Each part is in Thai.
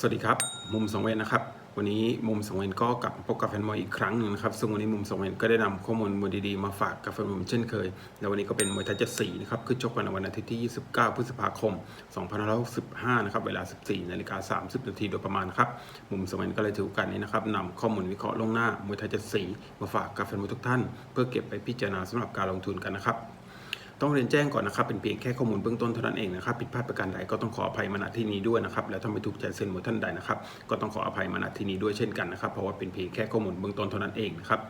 สวัสดีครับ มุมสองเวนนะครับ วันนี้มุมสองเวนก็กลับพบกับแฟนมวยอีกครั้งหนึ่งนะครับ ซึ่งวันนี้มุมสองเวนก็ได้นำข้อมูลมวยดีๆมาฝากกับแฟนมวยเช่นเคย แล้ววันนี้ก็เป็นมวยไทยเจ็ดสีนะครับคือชกกันในวันอาทิตย์ที่ 29 พฤษภาคม 2565 นะครับ เวลา 14 นาฬิกา 30 นาทีโดยประมาณครับ มุมสองเวนก็เลยถือโอกาสนี้นะครับนำข้อมูลวิเคราะห์ล่วงหน้ามวยไทยเจ็ดสีมาฝากกับแฟนมวยทุกท่าน เพื่อเก็บไปพิจารณาสำหรับการลงทุนกันนะครับ ต้องเรียนแจ้งก่อนนะครับ เป็นเพียงแค่ข้อมูลเบื้องต้นเท่านั้นเองนะครับ ผิดพลาดประการใดก็ต้องขออภัยมาณที่นี้ด้วยนะครับ แล้วถ้าไม่ถูกใจเส้นมท่านใดนะครับ ก็ต้องขออภัยมาณที่นี้ด้วยเช่นกันนะครับ เพราะว่าเป็นเพียงแค่ข้อมูลเบื้องต้นเท่านั้นเองนะครับ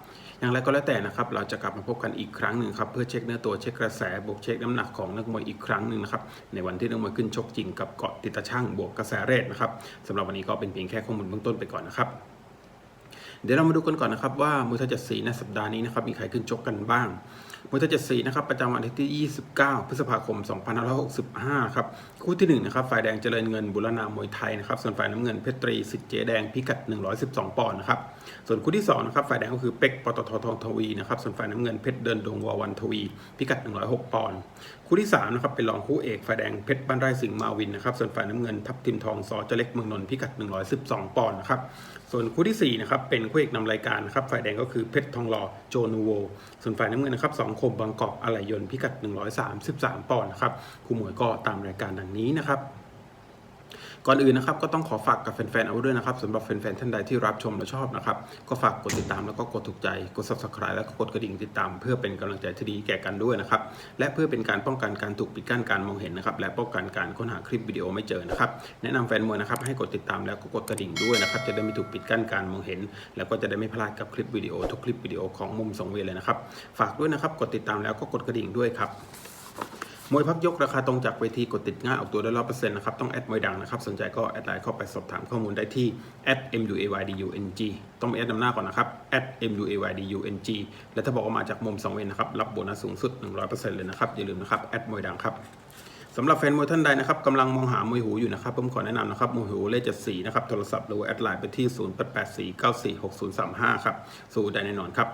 อย่างไรก็แล้วแต่นะครับ เราจะกลับมาพบกันอีกครั้งหนึ่งครับเพื่อเช็คเนื้อตัวเช็คกระแสบวกเช็คน้ำหนักของนักมวยอีกครั้งหนึ่งนะครับ ในวันที่นักมวยขึ้นชกจริงกับเกาะติดตาช่างบวกกระแสเรทนะครับสำหรับวันนี้ก็เป็นเพียงแค่ข้อมูลเบื้องต้นไปก่อนนะครับ เดี๋ยวเรามาดูกันก่อนนะครับว่ามวยไทยเจ็ดสีในสัปดาห์นี้นะครับมีใครขึ้นชกกันบ้างมวยไทยเจ็ดสีนะครับประจำวันที่ 29 พฤษภาคม 2565 ครับ คู่ที่ 1 นะครับฝ่ายแดงเจริญเงินบุรณามวยไทยนะครับส่วนฝ่ายน้ำเงินเพชรตรีสิทธิ์เจแดงพิกัด 112 ปอนด์นะครับส่วนคู่ที่2นะครับฝ่ายแดงก็คือเป็กปตททองทวีนะครับส่วนฝ่ายน้ำเงินเพชรเดินดงวาวันทวี พิกัด 106 ปอนด์คู่ที่3นะครับเป็นรองคู่เอกฝ่ายแดงเพชรบ้านไร่สิงห์มาวินนะครับส่วนฝ่ายน้ำเงินทัพทิมทองสอเจเล็กเมืองนนท์พิกัด 112 ปอนด์นะครับ ส่วนคู่ที่ 4 นะครับ เป็นคู่เอกนำรายการนะครับ ฝ่ายแดงก็คือเพชรทองหล่อโจนูโว ส่วนฝ่ายน้ำเงินนะครับสองคมบางกอกอะไหลยนพิกัด 133 ปอนด์นะครับคู่มวยก็ตามรายการดังนี้นะครับ ก่อนอื่นนะครับก็ต้องขอฝากกับแฟนๆเอาไว้ด้วยนะครับสำหรับแฟนๆท่านใดที่รับชมและชอบนะครับก็ฝากกดติดตามแล้วก็กดถูกใจกด subscribe แล้วก็กดกระดิ่งติดตาม เพื่อเป็นกำลังใจที่ดีแก่กันด้วยนะครับและเพื่อเป็นการป้องกันการถูกปิดกั้นการมองเห็นนะครับและป้องกันการค้นหาคลิปวิดีโอไม่เจอนะครับแนะนำแฟนมวยนะครับให้กดติดตามแล้วก็กดกระดิ่งด้วยนะครับจะได้ไม่ถูกปิดกั้นการมองเห็น แล้วก็จะได้ไม่พลาดกับคลิปวิดีโอทุกคลิปวิดีโอของมุมสองเวเลยนะครับฝากด้วยนะครับกดติดตามแล้วก็กดกระดิ่งด้วยครับ มวยพักยกราคาตรงจากเวทีกดติดง่ายออกตัวได้ร้อยเปอร์เซ็นต์นะครับ ต้องแอดมวยดังนะครับ สนใจก็แอดไลน์เข้าไปสอบถามข้อมูลได้ที่ @muaydung ต้องแอดนำหน้าก่อนนะครับ @muaydung และถ้าบอกว่ามาจากมุมสองเวนนะครับ รับโบนัสสูงสุด 100%เลยนะครับ อย่าลืมนะครับแอดมวยดังครับสำหรับแฟนมวยท่านใดนะครับกำลังมองหามวยหูอยู่นะครับผมขอแนะนำนะครับมวยหูเลขเจ็ดสีนะครับโทรศัพท์หรือแอดไลน์ไปที่ 0884946035 ครับสู้ได้แน่นอนครับ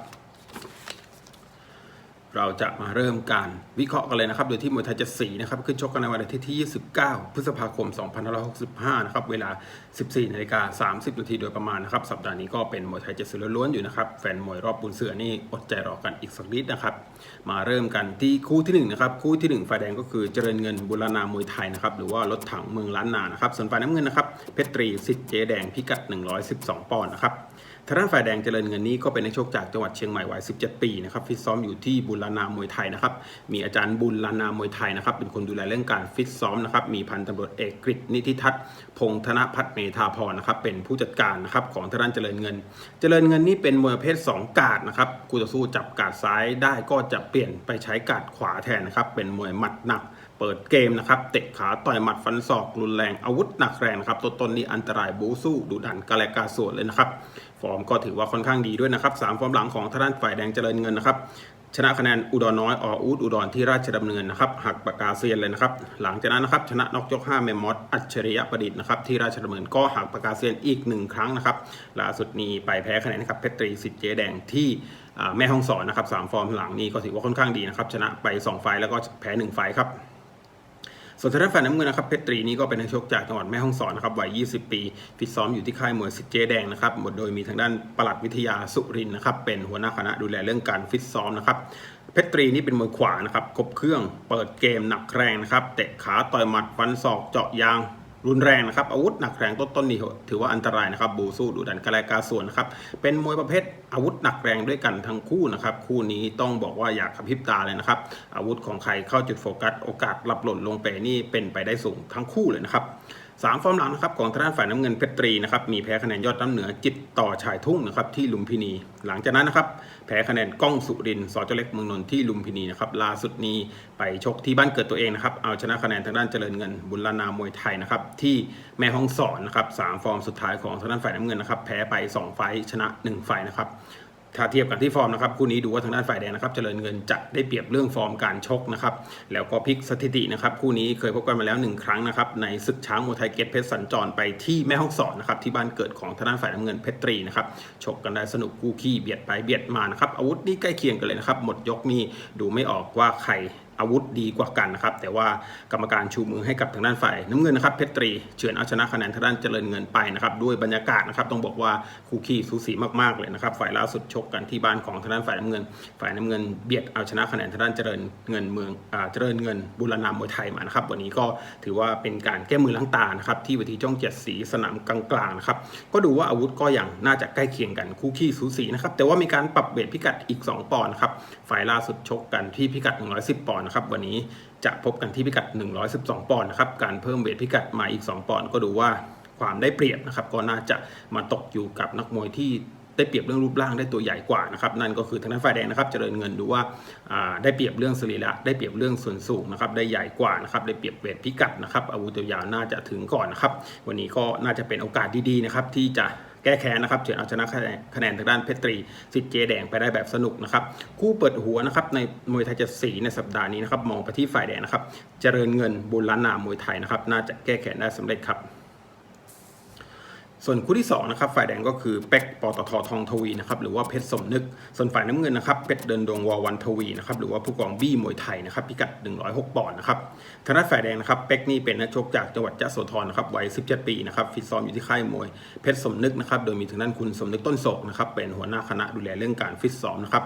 เราจะมาเริ่มการวิเคราะห์กันเลยนะครับ โดยที่มวยไทยจะสีนะครับ ขึ้นชกกันในวันอาทิตย์ที่ 29 พฤษภาคม 2565 นะครับ เวลา 14นาฬิกา30นาทีโดยประมาณนะครับ สัปดาห์นี้ก็เป็นมวยไทยจ็ดสีล้วนๆอยู่นะครับ แฟนมวยรอบบุญเสือนี่อดใจรอกันอีกสักนิดนะครับ มาเริ่มกันที่คู่ที่1นะครับ คู่ที่1ฝ่ายแดงก็คือเจริญเงินบุรณามวยไทยนะครับ หรือว่ารถถังเมืองล้านนา นะครับ ส่วนฝ่ายน้ำเงินนะครับ เพชรตรีสิทธิ์เจแดงพิกัด 112 ปอนด์นะครับ ทางด้านฝ่ายแดงเจริญเงินนี้ก็เป็นนักชกจากจังหวัดเชียงใหม่วัย 17 ปีนะครับฟิตซ้อมอยู่ที่บุรณามวยไทยนะครับ มีอาจารย์บุญลานามวยไทยนะครับ เป็นคนดูแลเรื่องการฟิตซ้อมนะครับ มีพันตำรวจเอกกฤษนิติทัศน์พงษ์ธนพัฒน์เมธาพรนะครับ เป็นผู้จัดการนะครับของทางด้านเจริญเงิน เจริญเงินนี่เป็นมวยประเภท 2 กาดนะครับคู่ต่อสู้จับกาดซ้ายได้ก็จะเปลี่ยนไปใช้กาดขวาแทนนะครับ เป็นมวยหมัดหนักเปิดเกมนะครับเตะขาต่อยหมัดฟันศอกรุนแรงอาวุธหนักแรงนะครับตัวตนนี้อันตรายบูสู้ดุดันกาแลกาสวนเลยนะครับ ฟอร์มก็ถือว่าค่อนข้างดีด้วยนะครับสามฟอร์มหลังของทางด้านฝ่ายแดงเจริญเงินนะครับชนะคะแนนอุดรน้อยออูดอุดรที่ราชดำเนินนะครับหักปากกาเซียนเลยนะครับหลังจากนั้นนะครับชนะนอกยก5เมมอสอัจฉริยะประดิษฐ์นะครับที่ราชดำเนินก็หักปากกาเซียนอีกหนึ่งครั้งนะครับล่าสุดนี้ไปแพ้คะแนนนะครับเพชรตรีสิทธิ์เจแดงที่แม่ห้องสอนนะครับสามฟอร์มหลังนี้ก็ถือว่าค่อนข้างดีนะครับชนะไป 2 ไฟล์แล้วก็แพ้ 1 ไฟล์ครับ ส่วนทางด้านฝ่ายน้ำเงินนะครับเพชรตรีนี่ก็เป็นนักชกจากจังหวัดแม่ฮ่องสอนนะครับวัย 20 ปีฟิตซ้อมอยู่ที่ค่ายมวยสิทธิ์เจแดงนะครับหมดโดยมีทางด้านปลัดวิทยาสุรินทร์นะครับเป็นหัวหน้าคณะดูแลเรื่องการฟิตซ้อมนะครับเพชรตรีนี่เป็นมวยขวานะครับครบเครื่องเปิดเกมหนักแรงนะครับเตะขาต่อยหมัดฟันศอกเจาะยาง รุนแรงนะครับ อาวุธหนักแรงต้นต้นนี้ถือว่าอันตรายนะครับ บูสู้ดุดันกระแลกาส่วนนะครับ เป็นมวยประเภทอาวุธหนักแรงด้วยกันทั้งคู่นะครับ คู่นี้ต้องบอกว่าอยากขับพิบตาเลยนะครับ อาวุธของใครเข้าจุดโฟกัส โอกาสหลับหล่นลงไปนี่เป็นไปได้สูงทั้งคู่เลยนะครับ สามฟอร์มหลังนะครับของทางด้านฝ่ายน้ำเงินเพชรตรีนะครับมีแพ้คะแนนยอดน้ำเหนือจิตต่อชายทุ่งนะครับที่ลุมพินี หลังจากนั้นนะครับแพ้คะแนนก้องสุรินสอเจาเล็กเมืองนนท์ที่ลุมพินีนะครับล่าสุดนี้ไปชกที่บ้านเกิดตัวเองนะครับเอาชนะคะแนนทางด้านเจริญเงิน บุญลานามวยไทยนะครับที่แม่ฮ่องสอนนะครับสามฟอร์มสุดท้ายของทางด้านฝ่ายน้ำเงินนะครับแพ้ไป 2 ไฟชนะ 1 ไฟนะครับ ถ้าเทียบกันที่ฟอร์มนะครับคู่นี้ดูว่าทางด้านฝ่ายแดงนะครับเจริญเงินจะได้เปรียบเรื่องฟอร์มการชกนะครับแล้วก็พลิกสถิตินะครับคู่นี้เคยพบกันมาแล้วหนึ่งครั้งนะครับในศึกช้างมวยไทยเกตเพชรสัญจรไปที่แม่ฮ่องสอนนะครับที่บ้านเกิดของทางด้านฝ่ายน้ำเงินเพชรตรีนะครับชกกันได้สนุกคู่ขี้เบียดไปเบียดมานะครับอาวุธนี่ใกล้เคียงกันเลยนะครับหมดยกนี่ดูไม่ออกว่าใคร อาวุธดีกว่ากันนะครับ แต่ว่ากรรมการชูมือให้กับทางด้านฝ่ายน้ำเงินนะครับเพชรตรีเฉือนเอาชนะคะแนนทางด้านเจริญเงินไปนะครับด้วยบรรยากาศนะครับต้องบอกว่าคู่ขี้สูสีมากๆเลยนะครับ ฝ่ายล่าสุดชกกันที่บ้านของทางด้านฝ่ายน้ำเงิน ฝ่ายน้ำเงินเบียดเอาชนะคะแนนทางด้านเจริญเงินเมืองอ่าเจริญเงินบุรณามวยไทยมานะครับ วันนี้ก็ถือว่าเป็นการแก้มือล้างตานะครับที่เวทีจ้องเจ็ดสีสนามกลางๆนะครับก็ดูว่าอาวุธก็อย่างน่าจะใกล้เคียงกันคู่ขี้สูสีนะครับแต่ว่ามีการปรับเวทพิกัดอีก 2 ปอนด์นะครับฝ่ายล่าสุดชกกันที่พิกัด 110 ปอนดนะครับวันนี้จะพบกันที่พิกัด 112 ปอนด์นะครับการเพิ่มเวทพิกัดมาอีก 2 ปอนด์ก็ดูว่าความได้เปรียบนะครับก็น่าจะมาตกอยู่กับนักมวยที่ได้เปรียบเรื่องรูปร่างได้ตัวใหญ่กว่านะครับนั่นก็คือทางด้านฝ่ายแดงนะครับเจริญเงินดูว่าาได้เปรียบเรื่องสรีระได้เปรียบเรื่องส่วนสูงนะครับได้ใหญ่กว่านะครับได้เปรียบเวทพิกัดนะครับอาวุธยาวน่าจะถึงก่อนนะครับวันนี้ก็น่าจะเป็นโอกาสดีๆนะครับที่จะ แก้แค้นนะครับเฉือนเอาชนะคะแนนคะแนนทางด้านเพชรตรีสิทธิ์เจแดงไปได้แบบสนุกนะครับคู่เปิดหัวนะครับในมวยไทยจัดสีในสัปดาห์นี้นะครับมองไปที่ฝ่ายแดงนะครับเจริญเงินบุญล้านนามมวยไทยนะครับน่าจะแก้แค้นได้สำเร็จครับ ส่วนคู่ที่2นะครับฝ่ายแดงก็คือเป็กปตททองทวีนะครับหรือว่าเพชรสมนึก ส่วนฝ่ายน้ำเงินนะครับเพชรเดินดวงวอวันทวีนะครับหรือว่าผู้กองบี้มวยไทยนะครับพิกัด 106ปอนด์นะครับทางด้านฝ่ายแดงนะครับเป็กนี่เป็นนักชกจากจังหวัดยะโสธรนะครับวัย 17 ปีนะครับฟิตซ้อมอยู่ที่ค่ายมวยเพชรสมนึกนะครับโดยมีทางด้านคุณสมนึกต้นโศกนะครับเป็นหัวหน้าคณะดูแลเรื่องการฟิตซ้อมนะครับ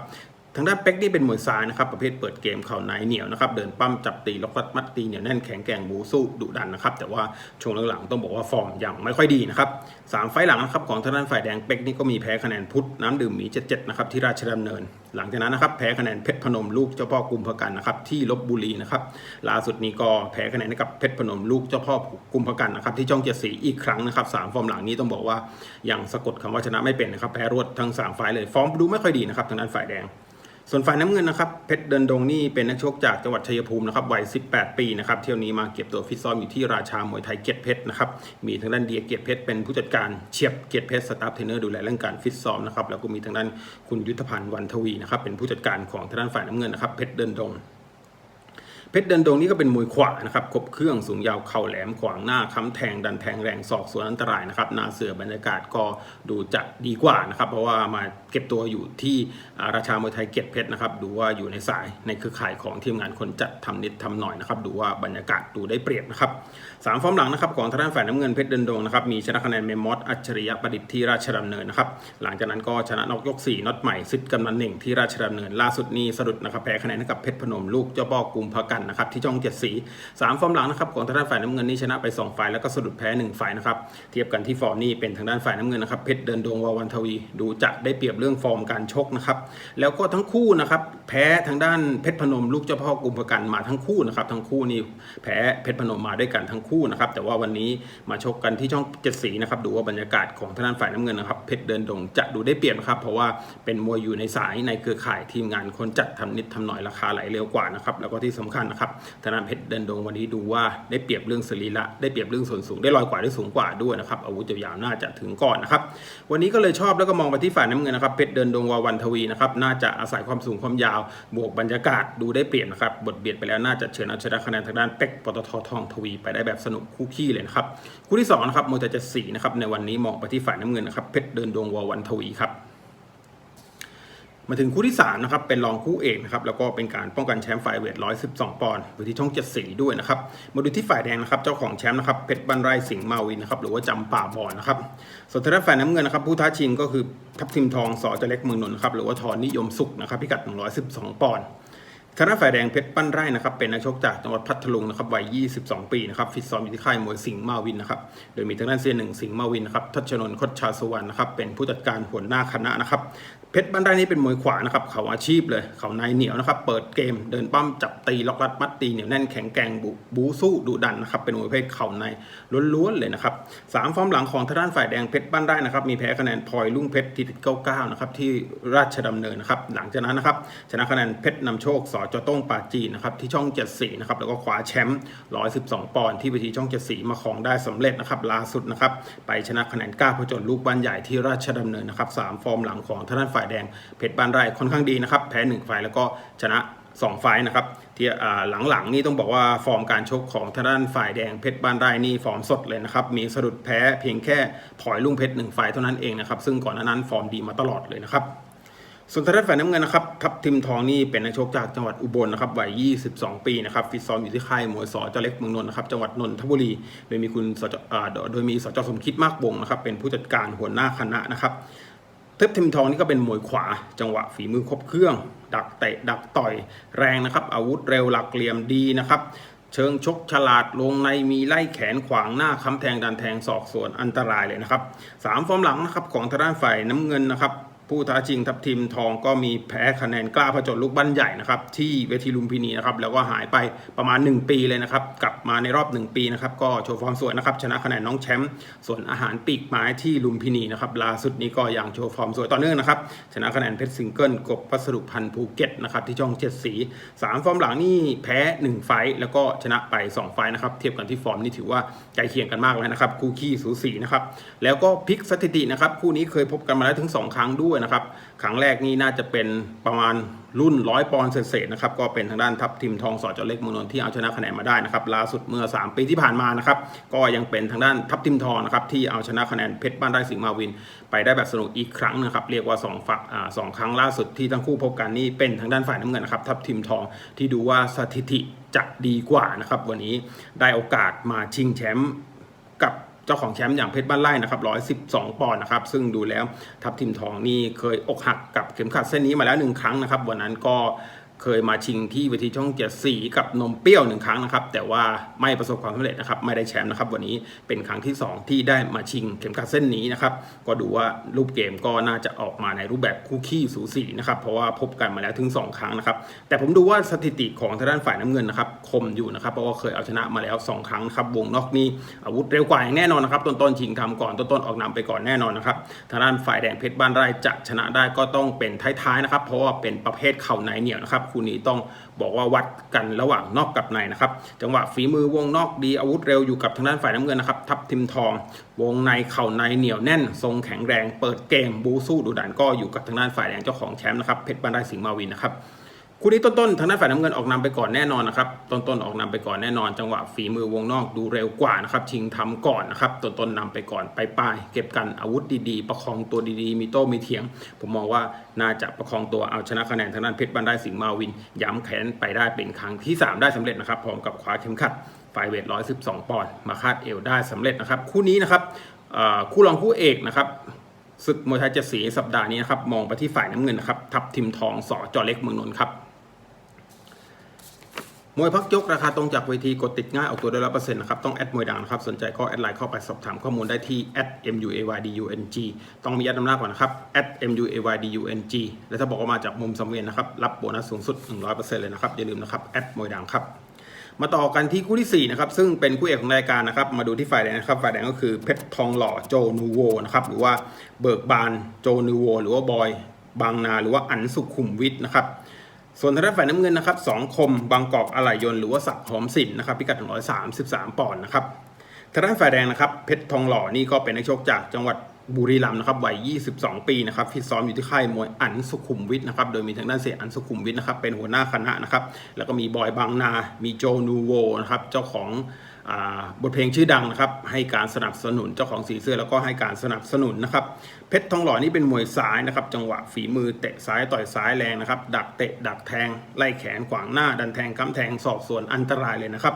ทางด้านเป็กนี่เป็นมวยซ้ายนะครับประเภทเปิดเกมเข่าในเหนียวนะครับเดินปั้มจับตีล็อกรัดมัดตีเหนียวแน่นแข็งแกร่งบูสู้ดุดันนะครับแต่ว่าช่วงหลังๆต้องบอกว่าฟอร์มยังไม่ค่อยดีนะครับสามไฟหลังนะครับของทางด้านฝ่ายแดงเป็กนี่ก็มีแพ้คะแนนพุทธน้ำดื่มหมี77นะครับที่ราชดำเนิน หลังจากนั้นนะครับแพ้คะแนนเพชรพนมลูกเจ้าพ่อกุมภกันนะครับที่ลบบุรีนะครับล่าสุดนี้ก็แพ้คะแนนให้กับเพชรพนมลูกเจ้าพ่อกุมภกันนะครับที่จ้องเจ็ดสีอีกครั้งนะครับสามฟอร์มหลังนี้ต้องบอกว่ายังสะกดคำว่าชนะไม่เป็นนะครับแพ้รวดทั้งสามไฟล์เลยฟอร์มดูไม่ค่อยดีนะครับทางด้านฝ่ายแดง ส่วนฝ่ายน้ำเงินนะครับเพชรเดินดงนี่เป็นนักชกจากจังหวัดชัยภูมินะครับวัย 18 ปีนะครับเที่ยวนี้มาเก็บตัวฟิตซ้อมอยู่ที่ราชามวยไทยเกียรติเพชรนะครับมีทางด้านเดียเกียรติเพชรเป็นผู้จัดการเชียบเกียรติเพชรสตาฟเทรนเนอร์ดูแลเรื่องการฟิตซ้อมนะครับแล้วก็มีทางด้านคุณยุทธพันธ์วันทวีนะครับเป็นผู้จัดการของทางด้านฝ่ายน้ำเงินนะครับเพชรเดินดง เพชรเดินดงนี่ก็เป็นมวยขวานะครับครบเครื่องสูงยาวเข่าแหลมขวางหน้าค้ำแทงดันแทงแรงศอกสวนอันตรายนะครับนาเสือบรรยากาศก็ดูจะดีกว่านะครับเพราะว่ามาเก็บตัวอยู่ที่ราชามวยไทยเกียรติเพชรนะครับดูว่าอยู่ในสายในเครือข่ายของทีมงานคนจัดทำนิดทำหน่อยนะครับดูว่าบรรยากาศดูได้เปรียบนะครับสามฟอร์มหลังนะครับของทางด้านฝ่ายน้ำเงินเพชรเดินดงนะครับมีชนะคะแนนเมมอสอัจฉริยะประดิษฐ์ที่ราชดำเนินนะครับหลังจากนั้นก็ชนะนอกยก4น็อตใหม่สิทธิ์กำนันหนึ่งที่ราชดำเนินล่าสุดนี้สะดุดนะครับแพ้คะแนนให้กับเพชรพนมลูกเจ้าพ่อกุมภกันนะครับที่ช่องเจ็ดสีสามฟอร์มหลังนะครับของทางด้านฝ่ายน้ำเงินนี่ชนะไป 2 ฝ่ายแล้วก็สะดุดแพ้ 1 ฝ่ายนะครับเทียบกันที่ฟอร์มนี่เป็นทางด้านฝ่ายน้ำเงินนะครับเพชรเดินดงวาวันทวี ดูจะได้เปรียบเรื่องฟอร์มการชกนะครับแล้วก็ทั้งคู่นะครับแพ้ทางด้านเพชรพนมลูกเจ้าพ่อกุมภกันมาทั้งคู่นะครับทั้งคู่นี่แพ้เพชรพนมมาด้วยกันทั้งคู่นะครับแต่ว่าวันนี้มาชกกันที่ช่องเจ็ดสีนะครับดูว่าบรรยากาศของทางด้านฝ่ายน้ำเงินนะครับเพชรเดินดงจะดูได้เปรียบนครับเพราะว่าเป็นมวยอยู่ในสายในเครือข่ายทีมงานคนจัดทำนิดทำหน่อยราคาไหลเร็วกว่านะครับแล้วก็ที่สำคัญนะครับทางด้านเพชรเดินดงวันนี้ดูว่าได้เปรียบเรื่องสรีระได้เปรียบเรื่องส่วนสูงได้ลอยกว่าได้สูงกว่าด้วยนะครับอาวุธยาวๆน่าจะถึงก่อนนะครับวันนี้ก็เลยชอบแล้วก็มองไปที่ฝ่ายน้ำเงินนะครับเพชรเดินดงวาวันทวีนะครับน่าจะอาศัยความสูงความยาวบวกบรรยากาศดูได้เปรียบนะครับบทเบียดไปแล้วน่าจะเฉือนเอาชนะคะแนนทางด้านเป็กปตททองทวีไปได้แบบสนุกคู่ขี้เลยนะครับคู่ที่สองนะครับโมวยจะสีนะครับในวันนี้มองไปที่ฝ่ายน้ำเงินนะครับเพชรเดินดวงวาวันทวีครับมาถึงคู่ที่3นะครับเป็นรองคู่เอกนะครับแล้วก็เป็นการป้องกันแชมป์ฝ่ายเวท 112 ปอนด์อยู่ที่ช่อง 7 สีด้วยนะครับมาดูที่ฝ่ายแดงนะครับเจ้าของแชมป์นะครับเพชรบันไรสิงห์มาวินนะครับหรือว่าจำป่าบอลนะครับส่วนทางด้านฝ่ายน้ำเงินนะครับผู้ท้าชิงก็คือทัพทิมทองสอเจเล็กเมืองนนท์นะครับหรือว่าทอนนิยมสุขนะครับพิกัด 112 ปอนด์ ทางด้าฝ่ายแดงเพชรปั้นไร่นะครับเป็นนักชกจากจังหวัดพัทลุงนะครับวัย 22 ปีนะครับฟิตซ้อมอยู่ที่ค่ายมวยสิงห์มาวินนะครับโดยมีทางด้านเซียนหนึ่งสิงห์มาวินนะครับทัชนนท์คดชาสวรรณนะครับเป็นผู้จัดการหัวหน้าคณะนะครับเพชรบ้านไร่นี่เป็นมวยขวานะครับเขาอาชีพเลย เขาในเหนียวนะครับเปิดเกมเดินปั้มจับตีล็อกรัดมัดตีเหนียวแน่นแข็งแกร่งบุบูสู้ดุดันนะครับเป็นมวยประเพศเข่าในล้วนๆเลยนะครับสามฟอร์มหลังของทางด้านฝ่ายแดงเพชรบ้านไร่นะครับมีแพ้คะแนนพลอยลุ่งเพชรที่ติด99นะครับที่ราชดำเนินนะครับหลังจากนั้นนะครับชนะคะแนนเพชรนำโชคสจโต้งปาจีนะครับที่ช่อง74นะครับแล้วก็คว้าแชมป์ 112 ปอนด์ที่เวทีช่อง74มาครองได้สำเร็จนะครับล่าสุดนะครับไปชนะคะแนนก้าพจนลูกบ้านใหญ่ที่ราชดำเนินนะครับสามฟอร์มหลังของทางด้านฝ่ายแดงเพชรบ้านไร่ค่อนข้างดีนะครับแพ้1ไฟล์แล้วก็ชนะ2ไฟล์นะครับที่หลังๆนี่ต้องบอกว่าฟอร์มการชกของทางด้านฝ่ายแดงเพชรบ้านไร่นี่ฟอร์มสดเลยนะครับมีสะดุดแพ้เพียงแค่พลอยลุงเพชรหนึ่งไฟล์เท่านั้นเองนะครับซึ่งก่อนหน้านั้นฟอร์มดีมาตลอดเลยนะครับ ส่วนทางด้านฝ่ายน้ำเงินนะครับทัพทิมทองนี่เป็นนักชกจากจังหวัดอุบลนะครับวัย 22 ปีนะครับฟิตซ้อมอยู่ที่ค่ายมวยสอจเล็กเมืองนนท์นะครับจังหวัดนนทบุรี โดยมีคุณสจโดยมีสจสมคิดมากวงนะครับเป็นผู้จัดการหัวหน้าคณะนะครับเทพทิมทองนี่ก็เป็นมวยขวา จังหวะฝีมือครบเครื่อง ดักเตะดักต่อยแรงนะครับ อาวุธเร็วหลักเหลี่ยมดีนะครับเชิงชกฉลาดลงในมีไล่แขนขวางหน้าค้ำแทงดันแทงศอกส่วนอันตรายเลยนะครับสามฟอร์มหลังนะครับของทางด้านฝ่ายน้ำเงินนะครับ ผู้ท้าชิงทัพทีมทองก็มีแพ้คะแนนกล้าผจญลูกบ้านใหญ่นะครับที่เวทีลุมพินีนะครับแล้วก็หายไปประมาณ 1 ปีเลยนะครับกลับมาในรอบ 1 ปีนะครับก็โชว์ฟอร์มสวยนะครับชนะคะแนนน้องแชมป์ส่วนอาหารปีกไม้ที่ลุมพินีนะครับล่าสุดนี้ก็ยังโชว์ฟอร์มสวยต่อเนื่องนะครับชนะคะแนนเพชรซิงเกิลกบพัสดุพันธ์ภูเก็ตนะครับที่ช่องเจ็ดสีสามฟอร์มหลังนี่แพ้ 1 ไฟต์แล้วก็ชนะไป 2 ไฟต์นะครับเทียบกันที่ฟอร์มนี่ถือว่าใกล้เคียงกันมากแล้วนะครับคู่ขี้สูสีนะครับแล้วก็พลิกสถิตินะครับคู่นี้เคยพบกันมาแล้วถึง 2 ครั้งด้วยนะครับครั้งแรกนี่น่าจะเป็นประมาณรุ่นร้อยปอนด์เศษๆนะครับก็เป็นทางด้านทัพทีมทองสอจอเล็กมืองนนที่เอาชนะคะแนนมาได้นะครับล่าสุดเมื่อ 3 ปีที่ผ่านมานะครับก็ยังเป็นทางด้านทัพทีมทองนะครับที่เอาชนะคะแนนเพชรบ้านไร่สิงห์มาวิน ไปได้แบบสนุกอีกครั้งนะครับเรียกว่า2ฝักอ่าสองครั้งล่าสุดที่ทั้งคู่พบกันนี่เป็นทางด้านฝ่ายน้ำเงินนะครับทัพทีมทองที่ดูว่าสถิติจะดีกว่านะครับวันนี้ได้โอกาสมาชิงแชมป์กับ เจ้าของแชมป์อย่างเพชรบ้านไร่นะครับ112ปอนด์นะครับซึ่งดูแล้วทัพทิมทองนี่เคยอกหักกับเข็มขัดเส้นนี้มาแล้วหนึ่งครั้งนะครับวันนั้นก็ เคยมาชิงที่เวทีช่องเจ็ดสีกับนมเปรี้ยวหนึ่งครั้งนะครับ แต่ว่าไม่ประสบความสำเร็จนะครับ ไม่ได้แชมป์นะครับ วันนี้เป็นครั้งที่ 2 ที่ได้มาชิงเข็มขัดเส้นนี้นะครับ ก็ดูว่ารูปเกมก็น่าจะออกมาในรูปแบบคู่ขี้สูสีนะครับ เพราะว่าพบกันมาแล้วถึง 2 ครั้งนะครับ แต่ผมดูว่าสถิติของทางด้านฝ่ายน้ำเงินนะครับ คมอยู่นะครับ เพราะว่าเคยเอาชนะมาแล้ว 2 ครั้งครับ วงนอกนี่อาวุธเร็วกว่าอย่างแน่นอนนะครับ ต้นๆชิงทำก่อน ต้นๆออกนำไปก่อนแน่นอนนะครับ ทางด้านฝ่ายแดงเพชรบ้านไร่จะชนะได้ก็ต้องเป็นท้ายๆนะครับ เพราะว่าเป็นประเภทเข่าในเหนียวนะครับคู่นี้ต้องบอกว่าวัดกันระหว่างนอกกับในนะครับ จังหวะฝีมือวงนอกดีอาวุธเร็วอยู่กับทางด้านฝ่ายน้ำเงินนะครับ ทับทิมทอง วงในเข่าในเหนียวแน่น ทรงแข็งแรง เปิดเกมบูสู้ดุดันก็อยู่กับทางด้านฝ่ายแดงเจ้าของแชมป์นะครับเพชรบันไร่สิงห์มาวินนะครับ คู่นี้ต้นๆทางด้านฝ่ายน้ำเงินออกนำไปก่อนแน่นอนนะครับต้นๆออกนำไปก่อนแน่นอน จังหวะฝีมือวงนอกดูเร็วกว่านะครับชิงทำก่อนนะครับต้นๆนำไปก่อนไปปลายเก็บกันอาวุธดีๆ ประคองตัวดีๆ มีโต้มีเถียง ผมมองว่าน่าจะประคองตัวเอาชนะคะแนนทางด้านเพชรบันไดสิงห์มาวิน ย้ำแขนไปได้เป็นครั้งที่ 3 ได้สำเร็จนะครับพร้อมกับคว้าเข็มขัดไฟเวท112 ปอนด์มาคาดเอวได้สำเร็จนะครับคู่นี้นะครับคู่รองคู่เอกนะครับศึกมวยไทยเจ็ดสีสัปดาห์นี้นะครับมองไปที่ฝ่ายน้ำเงินนะครับทับทิมทองสอจอเล็กเมืองนนท์ครับ มวยพักยกราคาตรงจากเวทีกดติดง่ายออกตัวได้ร้อเปอร์เซ็นต์นะครับ ต้องแอดมวยดังนะครับ สนใจก็แอดไลน์เข้าไปสอบถามข้อมูลได้ที่ @muaydung ต้องมียัดนำหน้าก่อนนะครับ @muaydung และถ้าบอกว่ามาจากมุมสังเวียนนะครับ รับโบนัสสูงสุด 100%เลยนะครับ อย่าลืมนะครับแอดมวยดังครับมาต่อกันที่คู่ที่4นะครับซึ่งเป็นคู่เอกของรายการนะครับมาดูที่ฝ่ายแดงนะครับฝ่ายแดงก็คือเพชรทองหล่อโจนูโวนะครับหรือว่าเบิกบานโจนูโวหรือว่าบอยบางนาหรือว่าอันสุขุมวิทนะครับ ส่วนทางด้านฝ่ายน้ำเงินนะครับสองคมบางกอกอะไหล่ยนต์หรือว่าศักดิ์หอมสินนะครับพิกัด133 ปอนด์นะครับทางด้านฝ่ายแดงนะครับเพชรทองหล่อนี่ก็เป็นนักชกจากจังหวัดบุรีรัมย์นะครับวัย 22 ปีนะครับฟิตซ้อมอยู่ที่ค่ายมวยอันสุขุมวิทนะครับโดยมีทางด้านเสียอันสุขุมวิทนะครับเป็นหัวหน้าคณะนะครับแล้วก็มีบอยบางนา มีโจนูโวนะครับเจ้าของ บทเพลงชื่อดังนะครับ ให้การสนับสนุนเจ้าของสีเสื้อแล้วก็ให้การสนับสนุนนะครับ เพชรทองหล่อนี่เป็นมวยซ้ายนะครับ จังหวะฝีมือเตะซ้ายต่อยซ้ายแรงนะครับ ดักเตะดักแทง ไล่แขนขวางหน้า ดันแทงค้ำแทงศอกส่วนอันตรายเลยนะครับ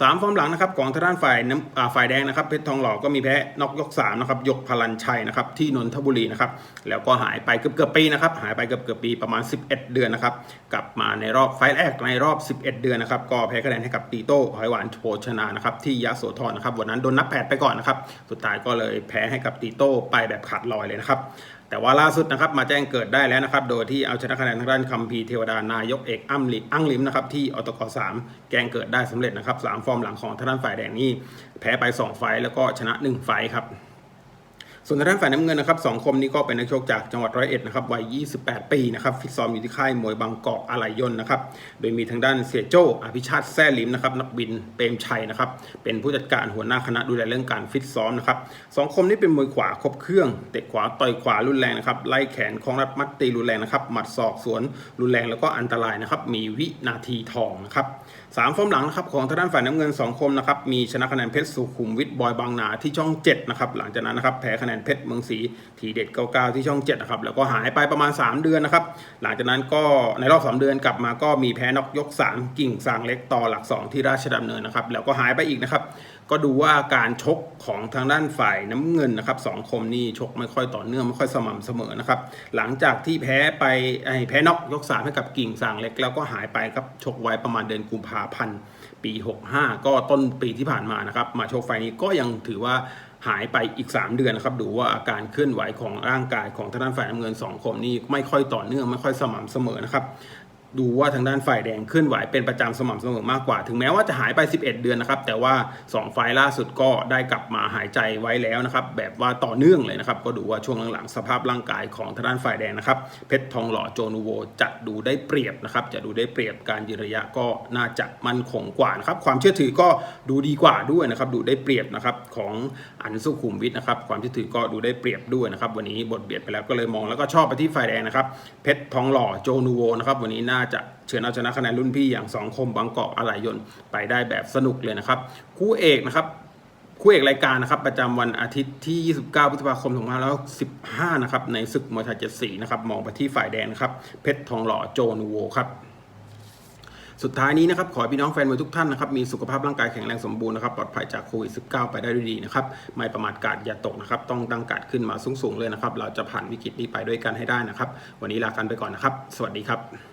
สามฟอร์มหลังนะครับของทางด้านฝ่ายน้ำฝ่ายแดงนะครับ เพชรทองหล่อก็มีแพ้นอกยกสามนะครับ ยกพลันชัยนะครับที่นนทบุรีนะครับ แล้วก็หายไปเกือบเกือบปีนะครับ หายไปเกือบเกือบปีประมาณ 11 เดือนนะครับ กลับมาในรอบไฟล์แรกในรอบ 11 เดือนนะครับ ก็แพ้คะแนนให้กับตีโต้หอยหวานโภชนานะครับที่ยะโสธรนะครับวันนั้นโดนนับแปดไปก่อนนะครับสุดท้ายก็เลยแพ้ให้กับตีโต้ไปแบบขาดลอยเลยนะครับแต่ว่าล่าสุดนะครับมาแจ้งเกิดได้แล้วนะครับ โดยที่เอาชนะคะแนนทางด้านคัมพีเทวดานายกเอกอ้มลิอั้งลิมนะครับที่อตก3แกงเกิดได้สำเร็จนะครับสามฟอร์มหลังของทางด้านฝ่ายแดงนี่แพ้ไป 2 ไฟแล้วก็ชนะ 1 ไฟครับ ส่วนทางด้านฝ่ายน้ำเงินนะครับสองคมนี้ก็เป็นนักชกจากจังหวัดร้อยเอ็ดนะครับวัย 28 ปีนะครับฟิตซ้อมอยู่ที่ค่ายมวยบางกอกอะไหลยนนะครับ โดยมีทางด้านเสียโจ้อภิชาติแซ่ลิมนะครับนักบินเปรมชัยนะครับเป็นผู้จัดการหัวหน้าคณะดูแลเรื่องการฟิตซ้อมนะครับสองคมนี้เป็นมวยขวาครบเครื่องเตะขวาต่อยขวารุนแรงนะครับไล่แขนคล้องรัดมัดตีรุนแรงนะครับหมัดศอกสวนรุนแรงแล้วก็อันตรายนะครับมีวินาทีทองนะครับ สามฟอร์มหลังนะครับของทางด้านฝ่ายน้ำเงิน2คมนะครับมีชนะคะแนนเพชรสุขุมวิทบอยบางนาที่ช่อง7นะครับหลังจากนั้นนะครับแพ้คะแนนเพชรเมืองศรีทีเด็ดเก้าที่ช่อง7นะครับแล้วก็หายไปประมาณ 3 เดือนนะครับหลังจากนั้นก็ในรอบ 3 เดือนกลับมาก็มีแพ้นอกยก3กิ่งสางเล็กต่อหลัก 2 ที่ราชดำเนินนะครับแล้วก็หายไปอีกนะครับ ก็ดูว่าการชกของทางด้านฝ่ายน้ำเงินนะครับสองคมนี่ชกไม่ค่อยต่อเนื่องไม่ค่อยสม่ำเสมอนะครับ หลังจากที่แพ้ไปแพ้นอกยกสามให้กับกิ่งซางเล็ก แล้วก็หายไปครับชกไว้ประมาณเดือนกุมภาพันธ์ปี 65 ก็ต้นปีที่ผ่านมานะครับ มาชคไฟนี้ก็ยังถือว่าหายไปอีก 3 เดือนนะครับ ดูว่าอาการเคลื่อนไหวของร่างกายของทางด้านฝ่ายน้ำเงินสองคมนี่ไม่ค่อยต่อเนื่องไม่ค่อยสม่ำเสมอนะครับ ดูว่าทางด้านฝ่ายแดงเคลื่อนไหวเป็นประจำสม่ำเสมอมากกว่า ถึงแม้ว่าจะหายไป 11 เดือนนะครับ แต่ว่า 2 ไฟล์ล่าสุดก็ได้กลับมาหายใจไว้แล้วนะครับ แบบว่าต่อเนื่องเลยนะครับ ก็ดูว่าช่วงหลังๆ สภาพร่างกายของทางด้านฝ่ายแดงนะครับ เพชรทองหล่อโจนูโวจะดูได้เปรียบนะครับ จะดูได้เปรียบการยืนระยะก็น่าจะมั่นคงกว่านะครับ ความเชื่อถือก็ดูดีกว่าด้วยนะครับ ดูได้เปรียบนะครับของอันสุขุมวิทนะครับ ความเชื่อถือก็ดูได้เปรียบด้วยนะครับ วันนี้บทเบียดไปแล้วก็เลยมองแล้วก็ชอบไปที่ฝ่ายแดงนะครับ เพชรทองหล่อโจนูโวนะครับ วันนี้น่าจะเฉือนเอาชนะคะแนนรุ่นพี่อย่างสองคมบางกอกอะไหล่ยนต์ไปได้แบบสนุกเลยนะครับ คู่เอกนะครับคู่เอกรายการนะครับประจำวันอาทิตย์ที่ 29 พฤษภาคม 2515 นะครับในศึกมวยไทยเจ็ดสีนะครับมองไปที่ฝ่ายแดงนะครับเพชรทองหล่อโจนูโวครับสุดท้ายนี้นะครับขอพี่น้องแฟนมวยทุกท่านนะครับมีสุขภาพร่างกายแข็งแรงสมบูรณ์นะครับปลอดภัยจากโควิด -19 ไปได้ด้วยดีนะครับไม่ประมาทกาดอย่าตกนะครับต้องตั้งกาดขึ้นมาสูงๆเลยนะครับเราจะผ่านวิกฤตนี้ไปด้วยกันให้ได้นะครับ วันนี้ลากันไปก่อนนะครับ สวัสดีครับ